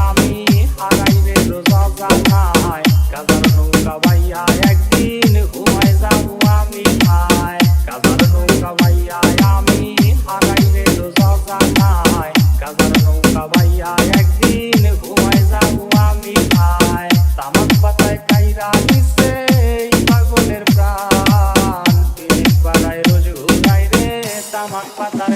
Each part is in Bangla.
আমি হারাইবে রোজানায় কাজার নৌকা বাইয়ায় একদিন ঘুমায় যাব আমি ভাই কাজার নৌকা বাইয়ায় আমি হারাইবে রোজানায় কাজার নৌকা বাইয়ায় একদিন ঘুমায় যাব আমি ভাই তামাক পাতায় কাইরা নিছে তামাক পাতার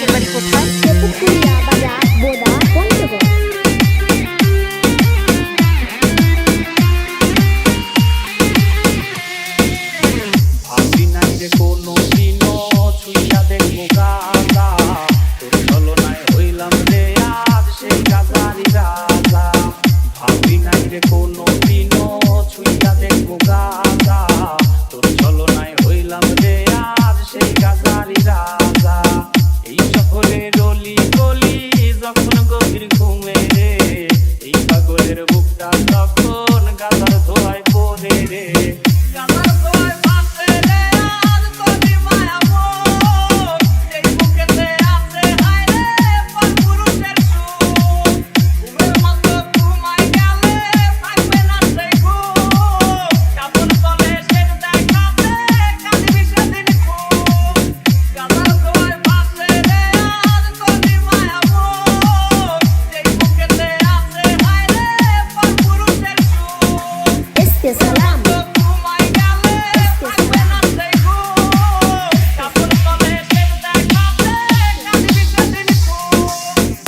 কি বাড়ি কোথায় পুকুরিয়া বাজার বোদা পঞ্চগড় কোনো দিনও ছুইয়া দেখব গাঁদা। তোর ছলনায় হইলাম রে আজ সেই গাজারি রাজা। ভাবি নাই যে কোনো দিনও ছুইয়া দেখব গাঁদা।